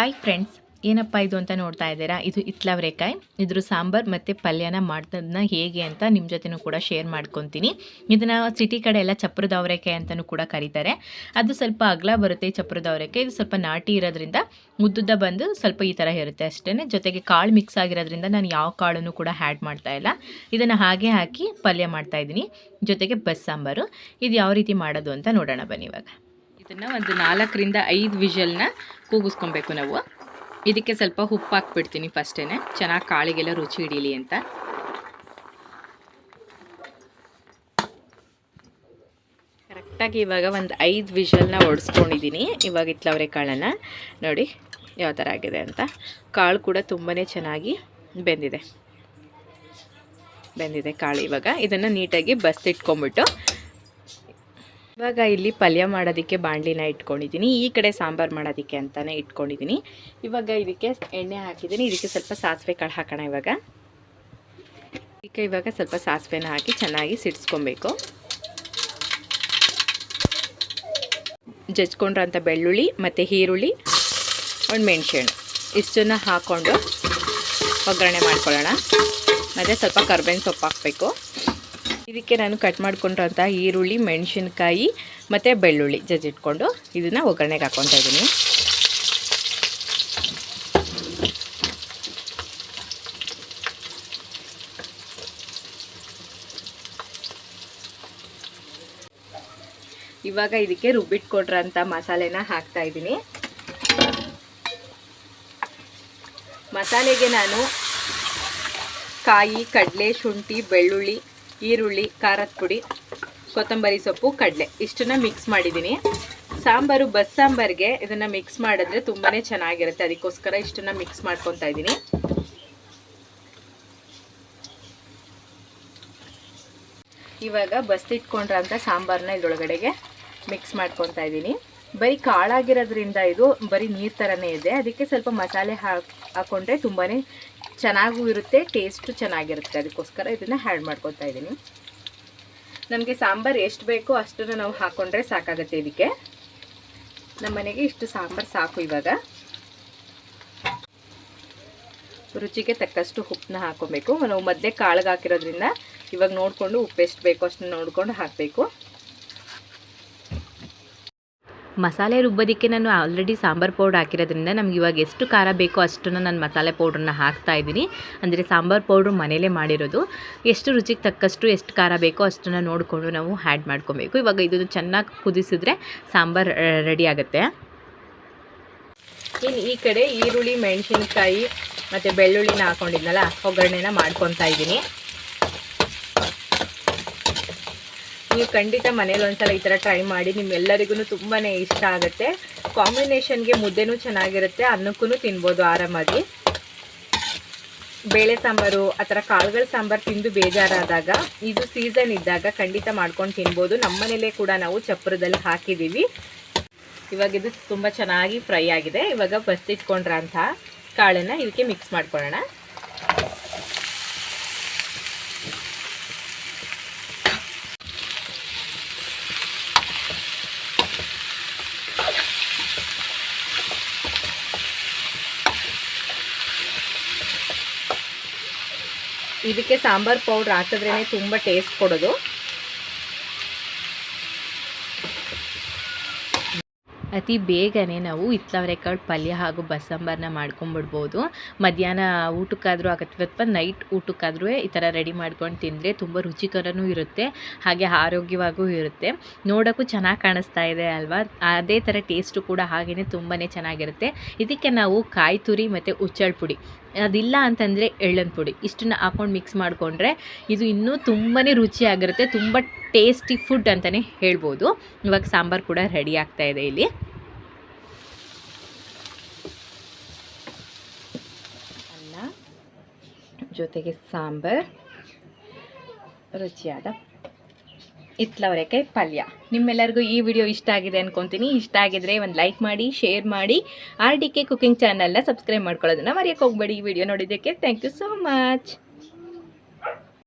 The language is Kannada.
ಹಾಯ್ ಫ್ರೆಂಡ್ಸ್ ಏನಪ್ಪ ಇದು ಅಂತ ನೋಡ್ತಾ ಇದ್ದೀರಾ? ಇದು ಇತ್ಲವರೆಕಾಯಿ ಇದ್ರ ಸಾಂಬಾರ್ ಮತ್ತು ಪಲ್ಯನ ಮಾಡ್ತದನ್ನ ಹೇಗೆ ಅಂತ ನಿಮ್ಮ ಜೊತೆನೂ ಕೂಡ ಶೇರ್ ಮಾಡ್ಕೊತೀನಿ. ಇದನ್ನು ಸಿಟಿ ಕಡೆ ಎಲ್ಲ ಚಪ್ರದ ಅವರೆಕಾಯಿ ಅಂತಲೂ ಕೂಡ ಕರೀತಾರೆ. ಅದು ಸ್ವಲ್ಪ ಅಗಲ ಬರುತ್ತೆ ಚಪ್ರದ ಅವರೆಕಾಯಿ ಇದು ಸ್ವಲ್ಪ ನಾಟಿ ಇರೋದ್ರಿಂದ ಉದ್ದುದ್ದ ಬಂದು ಸ್ವಲ್ಪ ಈ ಥರ ಇರುತ್ತೆ ಅಷ್ಟೇ ಜೊತೆಗೆ ಕಾಳು ಮಿಕ್ಸ್ ಆಗಿರೋದ್ರಿಂದ ನಾನು ಯಾವ ಕಾಳನ್ನು ಕೂಡ ಹ್ಯಾಡ್ ಮಾಡ್ತಾ ಇಲ್ಲ. ಇದನ್ನು ಹಾಗೆ ಹಾಕಿ ಪಲ್ಯ ಮಾಡ್ತಾ ಇದ್ದೀನಿ. ಜೊತೆಗೆ ಬಸ್ ಸಾಂಬಾರು. ಇದು ಯಾವ ರೀತಿ ಮಾಡೋದು ಅಂತ ನೋಡೋಣ ಬನ್ನಿ ಇವಾಗ. ಇದನ್ನು ಒಂದು ನಾಲ್ಕರಿಂದ ಐದು ವಿಷಲ್ನ ಕೂಗಿಸ್ಕೊಬೇಕು ನಾವು. ಇದಕ್ಕೆ ಸ್ವಲ್ಪ ಉಪ್ಪು ಹಾಕ್ಬಿಡ್ತೀನಿ ಫಸ್ಟೇ ಚೆನ್ನಾಗಿ ಕಾಳಿಗೆಲ್ಲ ರುಚಿ ಹಿಡೀಲಿ ಅಂತ. ಕರೆಕ್ಟಾಗಿ ಇವಾಗ ಒಂದು ಐದು ವಿಷಲ್ನ ಒಡಿಸ್ಕೊಂಡಿದ್ದೀನಿ ಇವಾಗ ಇತ್ಲವರೆ ಕಾಳನ್ನು. ನೋಡಿ ಯಾವ ಥರ ಆಗಿದೆ ಅಂತ. ಕಾಳು ಕೂಡ ತುಂಬಾ ಚೆನ್ನಾಗಿ ಬೆಂದಿದೆ. ಬೆಂದಿದೆ ಕಾಳು ಇವಾಗ. ಇದನ್ನು ನೀಟಾಗಿ ಬಸ್ತಿಟ್ಕೊಂಬಿಟ್ಟು ಇವಾಗ ಇಲ್ಲಿ ಪಲ್ಯ ಮಾಡೋದಕ್ಕೆ ಬಾಣಲಿನ ಇಟ್ಕೊಂಡಿದ್ದೀನಿ, ಈ ಕಡೆ ಸಾಂಬಾರು ಮಾಡೋದಕ್ಕೆ ಅಂತಲೇ ಇಟ್ಕೊಂಡಿದ್ದೀನಿ. ಇವಾಗ ಇದಕ್ಕೆ ಎಣ್ಣೆ ಹಾಕಿದ್ದೀನಿ, ಇದಕ್ಕೆ ಸ್ವಲ್ಪ ಸಾಸಿವೆ ಕಾಳು ಹಾಕೋಣ ಇವಾಗ. ಇದಕ್ಕೆ ಇವಾಗ ಸ್ವಲ್ಪ ಸಾಸಿವೆನ ಹಾಕಿ ಚೆನ್ನಾಗಿ ಸಿಡಿಸ್ಕೊಬೇಕು. ಜಜ್ಕೊಂಡ್ರಂಥ ಬೆಳ್ಳುಳ್ಳಿ ಮತ್ತು ಈರುಳ್ಳಿ, ಒಂದು ಮೆಣಸೆಹಣ್ಣು ಇಷ್ಟನ್ನು ಹಾಕ್ಕೊಂಡು ಒಗ್ಗರಣೆ ಮಾಡ್ಕೊಳ್ಳೋಣ. ಮತ್ತು ಸ್ವಲ್ಪ ಕರ್ಬೇವಿನ ಸೊಪ್ಪು ಹಾಕಬೇಕು. ಇದಕ್ಕೆ ನಾನು ಕಟ್ ಮಾಡ್ಕೊಂಡಿರೋಂಥ ಈರುಳ್ಳಿ, ಮೆಣಸಿನ್ಕಾಯಿ ಮತ್ತು ಬೆಳ್ಳುಳ್ಳಿ ಜಜ್ಜಿಟ್ಕೊಂಡು ಇದನ್ನು ಒಗ್ಗರಣೆಗೆ ಹಾಕ್ಕೊತಾ ಇದ್ದೀನಿ. ಇವಾಗ ಇದಕ್ಕೆ ರುಬ್ಬಿಟ್ಕೊಟ್ರಂಥ ಮಸಾಲೆನ ಹಾಕ್ತಾ ಇದ್ದೀನಿ. ಮಸಾಲೆಗೆ ನಾನು ಕಾಯಿ, ಕಡಲೆ, ಶುಂಠಿ, ಬೆಳ್ಳುಳ್ಳಿ ಈರುಳ್ಳಿ, ಖಾರದ ಪುಡಿ, ಕೊತ್ತಂಬರಿ ಸೊಪ್ಪು, ಕಡಲೆ. ಇಷ್ಟನ್ನ ಮಿಕ್ಸ್ ಮಾಡಿದ್ದೀನಿ. ಸಾಂಬಾರು ಬಸ್ ಸಾಂಬಾರಿಗೆ ಇದನ್ನು ಮಿಕ್ಸ್ ಮಾಡಿದ್ರೆ ತುಂಬಾ ಚೆನ್ನಾಗಿರುತ್ತೆ. ಅದಕ್ಕೋಸ್ಕರ ಇಷ್ಟನ್ನ ಮಿಕ್ಸ್ ಮಾಡ್ಕೊತಾ ಇದ್ದೀನಿ. ಇವಾಗ ಬಸ್ತಿಟ್ಕೊಂಡ್ರಂಥ ಸಾಂಬಾರನ್ನ ಇದ್ರೊಳಗಡೆಗೆ ಮಿಕ್ಸ್ ಮಾಡ್ಕೊತಾ ಇದ್ದೀನಿ. ಬರೀ ಕಾಳಾಗಿರೋದ್ರಿಂದ ಇದು ಬರೀ ನೀರು ಥರನೇ ಇದೆ. ಅದಕ್ಕೆ ಸ್ವಲ್ಪ ಮಸಾಲೆ ಹಾಕ್ ಹಾಕ್ಕೊಂಡ್ರೆ ತುಂಬಾ ಚೆನ್ನಾಗೂ ಇರುತ್ತೆ ಟೇಸ್ಟು ಚೆನ್ನಾಗಿರುತ್ತೆ. ಅದಕ್ಕೋಸ್ಕರ ಇದನ್ನು ಹ್ಯಾಡ್ ಮಾಡ್ಕೊತಾ ಇದ್ದೀನಿ. ನಮಗೆ ಸಾಂಬಾರು ಎಷ್ಟು ಬೇಕೋ ಅಷ್ಟನ್ನು ನಾವು ಹಾಕ್ಕೊಂಡ್ರೆ ಸಾಕಾಗುತ್ತೆ ಇದಕ್ಕೆ. ನಮ್ಮ ಮನೆಗೆ ಇಷ್ಟು ಸಾಂಬಾರು ಸಾಕು ಇವಾಗ. ರುಚಿಗೆ ತಕ್ಕಷ್ಟು ಉಪ್ಪನ್ನ ಹಾಕ್ಕೊಬೇಕು ನಾವು ಮೊದಲೇ ಕಾಳಿಗೆ ಹಾಕಿರೋದ್ರಿಂದ ಇವಾಗ ನೋಡಿಕೊಂಡು ಉಪ್ಪು ಎಷ್ಟು ಬೇಕೋ ಅಷ್ಟನ್ನು ನೋಡಿಕೊಂಡು ಹಾಕಬೇಕು. ಮಸಾಲೆ ರುಬ್ಬೋದಕ್ಕೆ ನಾನು ಆಲ್ರೆಡಿ ಸಾಂಬಾರು ಪೌಡ್ರ್ ಹಾಕಿರೋದ್ರಿಂದ ನಮ್ಗೆ ಇವಾಗ ಎಷ್ಟು ಖಾರ ಬೇಕೋ ಅಷ್ಟನ್ನು ನಾನು ಮಸಾಲೆ ಪೌಡ್ರನ್ನ ಹಾಕ್ತಾ ಇದ್ದೀನಿ. ಅಂದರೆ ಸಾಂಬಾರು ಪೌಡ್ರು ಮನೆಯಲ್ಲೇ ಮಾಡಿರೋದು. ಎಷ್ಟು ರುಚಿಗೆ ತಕ್ಕಷ್ಟು ಎಷ್ಟು ಖಾರ ಬೇಕೋ ಅಷ್ಟನ್ನು ನೋಡಿಕೊಂಡು ನಾವು ಆ್ಯಡ್ ಮಾಡ್ಕೊಬೇಕು. ಇವಾಗ ಇದನ್ನು ಚೆನ್ನಾಗಿ ಕುದಿಸಿದ್ರೆ ಸಾಂಬಾರು ರೆಡಿ ಆಗುತ್ತೆ. ಇನ್ನು ಈ ಕಡೆ ಈರುಳ್ಳಿ, ಮೆಣಸಿನ್ಕಾಯಿ ಮತ್ತು ಬೆಳ್ಳುಳ್ಳಿನ ಹಾಕೊಂಡಿದ್ನಲ್ಲ, ಒಗ್ಗರಣೆನ ಮಾಡ್ಕೊತಾ ಇದ್ದೀನಿ. ನೀವು ಖಂಡಿತ ಮನೇಲಿ ಒಂದ್ಸಲ ಈ ಥರ ಟ್ರೈ ಮಾಡಿ ನಿಮ್ಮೆಲ್ಲರಿಗೂ ತುಂಬಾ ಇಷ್ಟ ಆಗುತ್ತೆ. ಕಾಂಬಿನೇಷನ್ಗೆ ಮುದ್ದೆನೂ ಚೆನ್ನಾಗಿರುತ್ತೆ ಅನ್ನಕ್ಕೂ ತಿನ್ಬೋದು ಆರಾಮಾಗಿ. ಬೇಳೆ ಸಾಂಬಾರು, ಆ ಥರ ಕಾಳುಗಳ ಸಾಂಬಾರು ತಿಂದು ಬೇಜಾರಾದಾಗ, ಇದು ಸೀಸನ್ ಇದ್ದಾಗ ಖಂಡಿತ ಮಾಡ್ಕೊಂಡು ತಿನ್ಬೋದು. ನಮ್ಮನೇಲೇ ಕೂಡ ನಾವು ಚಪ್ಪರದಲ್ಲಿ ಹಾಕಿದ್ದೀವಿ. ಇವಾಗ ಇದು ತುಂಬ ಚೆನ್ನಾಗಿ ಫ್ರೈ ಆಗಿದೆ. ಇವಾಗ ಬಸ್ತಿಟ್ಕೊಂಡ್ರಂಥ ಕಾಳನ್ನು ಇದಕ್ಕೆ ಮಿಕ್ಸ್ ಮಾಡ್ಕೊಳ್ಳೋಣ. ಇದಕ್ಕೆ ಸಾಂಬಾರ್ ಪೌಡ್ರ್ ಹಾಕಿದ್ರೇ ತುಂಬ ಟೇಸ್ಟ್ ಕೊಡೋದು. ಅತಿ ಬೇಗನೆ ನಾವು ಇತ್ಲವರೆಕಾಳು ಪಲ್ಯ ಹಾಗೂ ಬಸ್ಸಾಂಬಾರನ್ನ ಮಾಡ್ಕೊಂಬಿಡ್ಬೋದು. ಮಧ್ಯಾಹ್ನ ಊಟಕ್ಕಾದರೂ ಆಗತ್ತೆ ಅಥವಾ ನೈಟ್ ಊಟಕ್ಕಾದ್ರೂ ಈ ಥರ ರೆಡಿ ಮಾಡ್ಕೊಂಡು ತಿಂದರೆ ತುಂಬ ರುಚಿಕರನೂ ಇರುತ್ತೆ, ಹಾಗೆ ಆರೋಗ್ಯವಾಗೂ ಇರುತ್ತೆ. ನೋಡೋಕ್ಕೂ ಚೆನ್ನಾಗಿ ಕಾಣಿಸ್ತಾ ಇದೆ ಅಲ್ವಾ? ಅದೇ ಥರ ಟೇಸ್ಟು ಕೂಡ ಹಾಗೆಯೇ ತುಂಬಾ ಚೆನ್ನಾಗಿರುತ್ತೆ. ಇದಕ್ಕೆ ನಾವು ಕಾಯಿ ತುರಿ ಮತ್ತು ಉಚ್ಚಳ ಪುಡಿ. ಅದಿಲ್ಲ ಅಂತಂದರೆ ಎಳ್ಳನ ಪುಡಿ. ಇಷ್ಟನ್ನು ಹಾಕೊಂಡು ಮಿಕ್ಸ್ ಮಾಡಿಕೊಂಡ್ರೆ ಇದು ಇನ್ನೂ ತುಂಬಾ ರುಚಿಯಾಗಿರುತ್ತೆ, ತುಂಬ ಟೇಸ್ಟಿ ಫುಡ್ ಅಂತಲೇ ಹೇಳ್ಬೋದು. ಇವಾಗ ಸಾಂಬಾರು ಕೂಡ ರೆಡಿ ಆಗ್ತಾ ಇದೆ ಇಲ್ಲಿ. ಅನ್ನ, ಜೊತೆಗೆ ಸಾಂಬಾರ್, ರುಚಿಯಾದ ಇತ್ಲವರೆಕಾಯಿ ಪಲ್ಯ. ನಿಮ್ಮೆಲ್ಲರಿಗೂ ಈ ವಿಡಿಯೋ ಇಷ್ಟ ಆಗಿದೆ ಅನ್ಕೊತೀನಿ. ಇಷ್ಟ ಆಗಿದ್ರೆ ಒಂದು ಲೈಕ್ ಮಾಡಿ ಶೇರ್ ಮಾಡಿ. ಆರ್ ಡಿ ಕೆ ಕುಕಿಂಗ್ ಚಾನಲ್ನ ಸಬ್ಸ್ಕ್ರೈಬ್ ಮಾಡ್ಕೊಳ್ಳೋದನ್ನ ಮರೆಯೋಕೆ ಹೋಗಬೇಡಿ. ಈ ವಿಡಿಯೋ ನೋಡಿದ್ದಕ್ಕೆ ಥ್ಯಾಂಕ್ ಯು ಸೋ ಮಚ್